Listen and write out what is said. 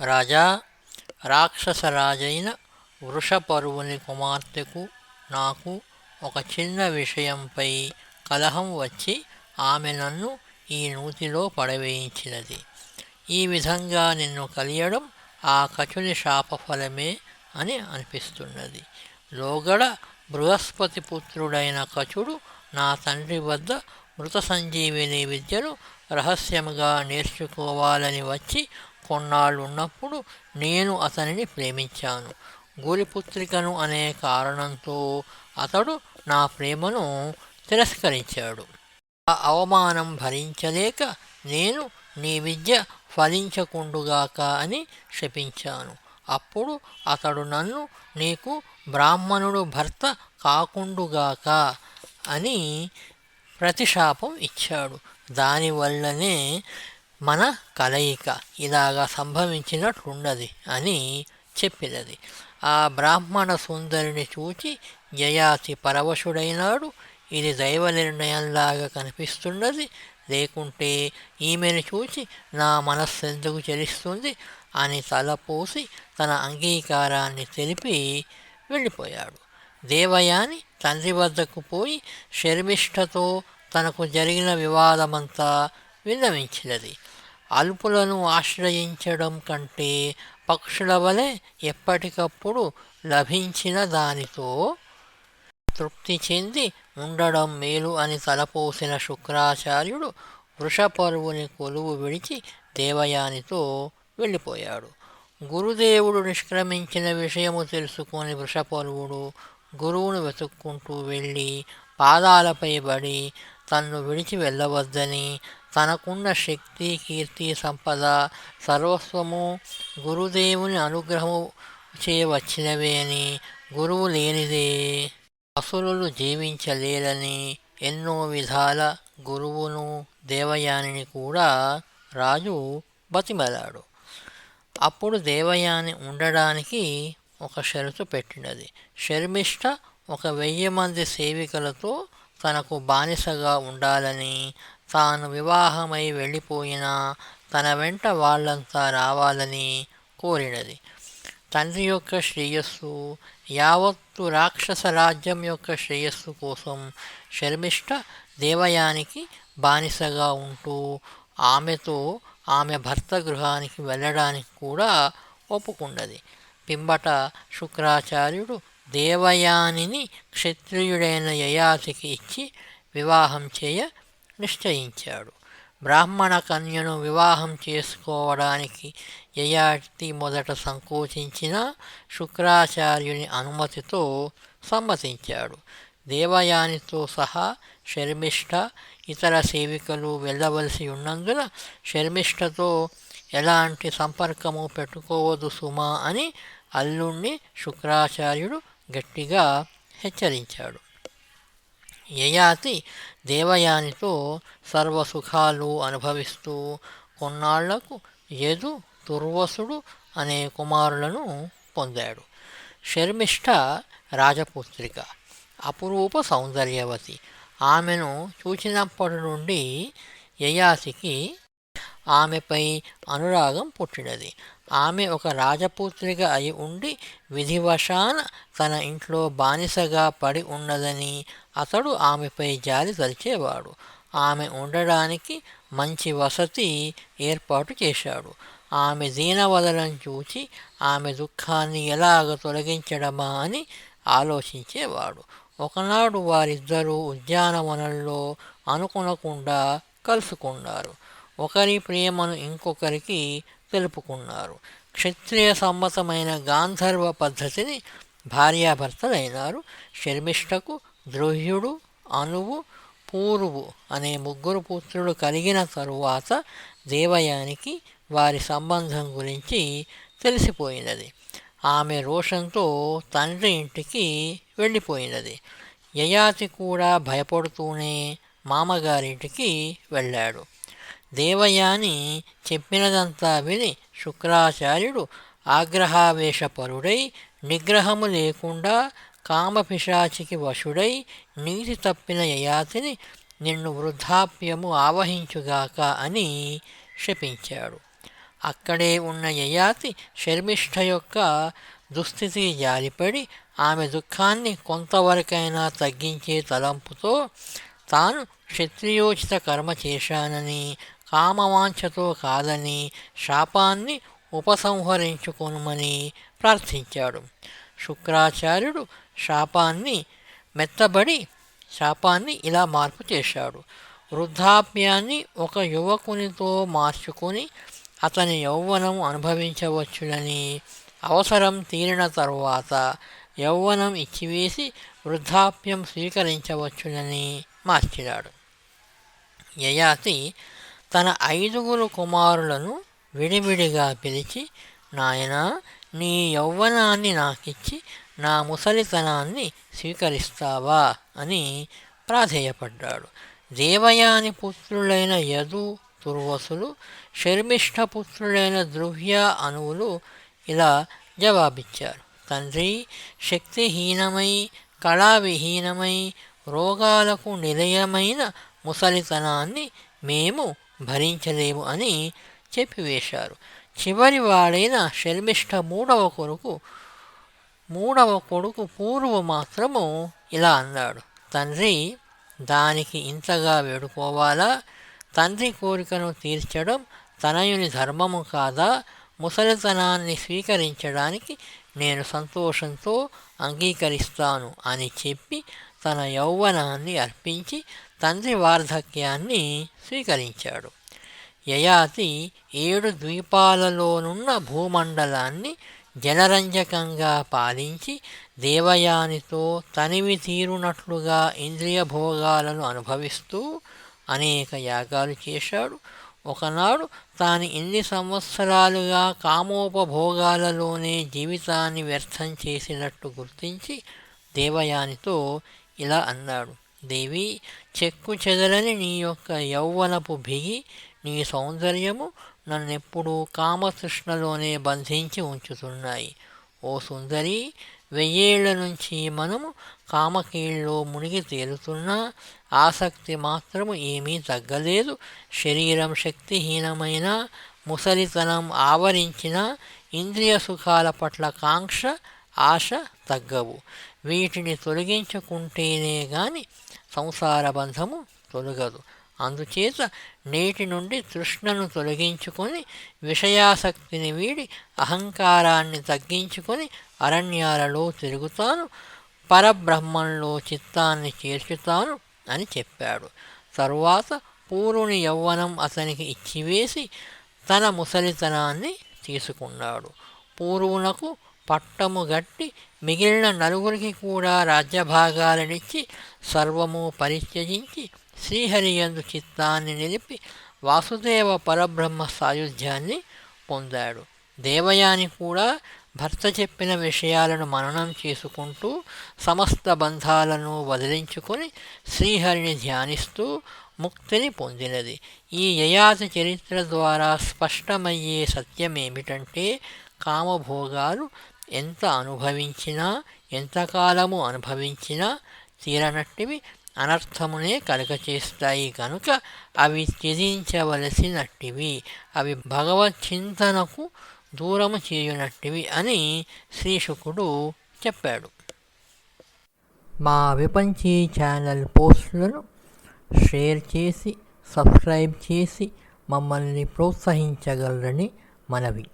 రాజా రాక్షసరాజైన వృషపరువుని కుమార్తెకు నాకు ఒక చిన్న విషయంపై కలహం వచ్చి ఆమె నన్ను ఈ నూతిలో పడవేయించినది. ఈ విధంగా నిన్ను కలియడం ఆ కచుని శాపఫలమే అని అనిపిస్తున్నది. లోగడ బృహస్పతి పుత్రుడైన కచుడు నా తండ్రి వద్ద మృత సంజీవిని విద్యను రహస్యముగా నేర్చుకోవాలని వచ్చి కొన్నాళ్ళున్నప్పుడు నేను అతనిని ప్రేమించాను. గురిపుత్రికను అనే కారణంతో అతడు నా ప్రేమను తిరస్కరించాడు. ఆ అవమానం భరించలేక నేను నీ విద్య ఫలించకుండుగాక అని శపించాను. అప్పుడు అతడు నన్ను నీకు బ్రాహ్మణుడు భర్త కాకుండుగాక అని ప్రతిశాపం ఇచ్చాడు. దానివల్లనే మన కలయిక ఇలాగా సంభవించినట్లున్నది అని చెప్పినది. ఆ బ్రాహ్మణ సుందరిని చూచి జయాతి పరవశుడైనాడు. ఇది దైవ నిర్ణయంలాగా కనిపిస్తున్నది. లేకుంటే ఈమెను చూచి నా మనస్సు ఎందుకు చెలిస్తుంది అని తలపోసి తన అంగీకారాన్ని తెలిపి వెళ్ళిపోయాడు. దేవయాని తండ్రి వద్దకు పోయి శర్మిష్ఠతో తనకు జరిగిన వివాదమంతా విన్నవించినది అల్పులను ఆశ్రయించడం కంటే పక్షుల వలె ఎప్పటికప్పుడు లభించిన దానితో తృప్తి చెంది ఉండడం మేలు అని తలపోసిన శుక్రాచార్యుడు వృషపరువుని కొలువు విడిచి దేవయానితో వెళ్ళిపోయాడు. గురుదేవుడు నిష్క్రమించిన విషయము తెలుసుకొని వృషపరువుడు గురువును వెతుక్కుంటూ వెళ్ళి పాదాలపై పడి తన్ను విడిచి వెళ్ళవద్దని తనకున్న శక్తి కీర్తి సంపద సర్వస్వము గురుదేవుని అనుగ్రహము చేయవచ్చినవే అని గురువు లేనిదే అసురులు జీవించలేరని ఎన్నో విధాల గురువును దేవయానిని కూడా రాజు బతిమలాడు. అప్పుడు దేవయాని ఉండడానికి ఒక షరతు పెట్టినది. షర్మిష్ట ఒక వెయ్యి మంది సేవికలతో తనకు బానిసగా ఉండాలని తాను వివాహమై వెళ్ళిపోయినా తన వెంట వాళ్ళంతా రావాలని కోరినది. తండ్రి యొక్క శ్రేయస్సు యావత్తు రాక్షస రాజ్యం యొక్క శ్రేయస్సు కోసం శర్మిష్ట దేవయానికి బానిసగా ఉంటూ ఆమెతో ఆమె భర్త గృహానికి వెళ్ళడానికి కూడా ఒప్పుకున్నది. పింబట శుక్రాచార్యుడు దేవయానిని క్షత్రియుడైన యయాతికి ఇచ్చి వివాహం చేయ నిశ్చయించాడు. బ్రాహ్మణ కన్యను వివాహం చేసుకోవడానికి యయాతి మొదట సంకోచించిన శుక్రాచార్యుని అనుమతితో సమ్మతించాడు. దేవయానితో సహా శర్మిష్ఠ ఇతర సేవికలు వెళ్ళవలసి ఉన్నందున శర్మిష్ఠతో ఎలాంటి సంపర్కము పెట్టుకోవద్దు సుమా అని అల్లుణ్ణి శుక్రాచార్యుడు గట్టిగా హెచ్చరించాడు. యయాతి దేవయానితో సర్వసుఖాలు అనుభవిస్తూ కొన్నాళ్ళకు యదు దుర్వసుడు అనే కుమారులను పొందాడు. శర్మిష్ఠ రాజపుత్రిక అపురూప సౌందర్యవతి. ఆమెను చూచినప్పటి నుండి యయాతికి ఆమెపై అనురాగం పుట్టినది. ఆమె ఒక రాజపుత్రిక అయి ఉండి విధివశాన తన ఇంట్లో బానిసగా పడి ఉన్నదని అతడు ఆమెపై జాలి తలిచేవాడు. ఆమె ఉండడానికి మంచి వసతి ఏర్పాటు చేశాడు. ఆమె దీనవదలను చూచి ఆమె దుఃఖాన్ని ఎలాగ తొలగించడమా అని ఆలోచించేవాడు. ఒకనాడు వారిద్దరూ ఉద్యానవనంలో అనుకునకుండా కలుసుకున్నారు. ఒకరి ప్రేమను ఇంకొకరికి తెలుపుకున్నారు. క్షత్రియ సమ్మతమైన గాంధర్వ పద్ధతిని భార్యాభర్తలైనారు. శర్మిష్ఠకు ద్రోహ్యుడు అనువు పూర్వు అనే ముగ్గురు పుత్రులు కలిగిన తరువాత దేవయానికి వారి సంబంధం గురించి తెలిసిపోయినది. ఆమె రోషంతో తండ్రి ఇంటికి వెళ్ళిపోయినది. యయాతి కూడా భయపడుతూనే మామగారింటికి వెళ్ళాడు. దేవయాని చెప్పినదంతా విని శుక్రాచార్యుడు ఆగ్రహావేశపరుడై నిగ్రహము లేకుండా కామపిశాచికి వశుడై నీతి తప్పిన యయాతిని నిన్ను వృద్ధాప్యము ఆవహించుగాక అని శపించాడు. అక్కడే ఉన్న యయాతి శర్మిష్ఠ యొక్క దుస్థితి జాలిపడి ఆమె దుఃఖాన్ని కొంతవరకైనా తగ్గించే తలంపుతో తాను క్షత్రియోచిత కర్మ చేశానని కామవాంఛతో కాదని శాపాన్ని ఉపసంహరించుకొనుమని ప్రార్థించాడు. శుక్రాచార్యుడు శాపాన్ని మెత్తబడి శాపాన్ని ఇలా మార్పు చేశాడు. వృద్ధాప్యాన్ని ఒక యువకునితో మార్చుకొని అతని యౌవనం అనుభవించవచ్చునని అవసరం తీరిన తరువాత యౌవనం ఇచ్చివేసి వృద్ధాప్యం స్వీకరించవచ్చునని మార్చినాడు. యయాతి తన ఐదుగురు కుమారులను విడివిడిగా పిలిచి నాయనా నీ యౌవనాన్ని నాకిచ్చి నా ముసలితనాన్ని స్వీకరిస్తావా? అని ప్రాధేయపడ్డాడు. దేవయాని పుత్రులైన యదు తుర్వసులు శర్మిష్ఠ పుత్రులైన ద్రువ్య అణువులు ఇలా జవాబిచ్చారు. తండ్రి శక్తిహీనమై కళావిహీనమై రోగాలకు నిలయమైన ముసలితనాన్ని మేము భరించలేము అని చెప్పివేశారు. చివరి వాడైన శర్మిష్ఠ మూడవ కొడుకు మూడవ కొడుకు పూర్వు మాత్రము ఇలా అన్నాడు. తండ్రి దానికి ఇంతగా వేడుకోవాలా? తండ్రి కోరికను తీర్చడం తనయుని ధర్మము కాదా? ముసలితనాన్ని స్వీకరించడానికి నేను సంతోషంతో అంగీకరిస్తాను అని చెప్పి తన యౌవనాన్ని అర్పించి తండ్రి వార్ధక్యాన్ని స్వీకరించాడు. యయాతి ఏడు ద్వీపాలలోనున్న భూమండలాన్ని జలరంజకంగా పాలించి దేవయానితో తనివి తీరునట్లుగా ఇంద్రియ భోగాలను అనుభవిస్తూ అనేక యాగాలు చేశాడు. ఒకనాడు తాను ఇన్ని సంవత్సరాలుగా కామోపభోగాలలోనే జీవితాన్ని వ్యర్థం చేసినట్టు గుర్తించి దేవయానితో ఇలా అన్నాడు. దేవి చెక్కు చెదరని నీ యొక్క యౌవనపు బిగి నీ సౌందర్యము నన్నెప్పుడూ కామతృష్ణలోనే బంధించి ఉంచుతున్నాయి. ఓ సుందరి వెయ్యేళ్ళ నుంచి మనము కామకీళ్ళలో మునిగి తేలుతున్నా ఆసక్తి మాత్రము ఏమీ తగ్గలేదు. శరీరం శక్తిహీనమైన ముసలితనం ఆవరించిన ఇంద్రియ సుఖాల పట్ల కాంక్ష ఆశ తగ్గవు. వీటిని తొలగించుకుంటేనే గాని సంసార బంధము తొలగదు. అందుచేత నేటి నుండి తృష్ణను తొలగించుకొని విషయాసక్తిని వీడి అహంకారాన్ని తగ్గించుకొని అరణ్యాలలో తిరుగుతాను పరబ్రహ్మంలో చిత్తాన్ని చేర్చుతాను అని చెప్పాడు. తరువాత పూర్వుని యవ్వనం అతనికి ఇచ్చివేసి తన ముసలితనాన్ని తీసుకున్నాడు. పూర్వునకు పట్టము గట్టి మిగిలిన నలుగురికి కూడా రాజ్యభాగాలనిచ్చి సర్వము పరిత్యజించి శ్రీహరియందు చిత్తాన్ని నిలిపి వాసుదేవ పరబ్రహ్మ సాయుధ్యాన్ని పొందాడు. దేవయాని కూడా భర్త చెప్పిన విషయాలను మననం చేసుకుంటూ సమస్త బంధాలను వదిలించుకొని శ్రీహరిని ధ్యానిస్తూ ముక్తిని పొందినది. ఈ యయాతి చరిత్ర ద్వారా స్పష్టమయ్యే సత్యమేమిటంటే కామభోగాలు ఎంత అనుభవించినా ఎంతకాలము అనుభవించినా తీరనట్టివి అనర్థమునే కలుగచేస్తాయి కనుక అవి త్యజించవలసినట్టివి. అవి భగవత్ చింతనకు దూరము చేయునట్టివి అని శ్రీశుకుడు చెప్పాడు. మా విపంచీ ఛానల్ పోస్టులను షేర్ చేసి సబ్స్క్రైబ్ చేసి మమ్మల్ని ప్రోత్సహించగలరని మనవి.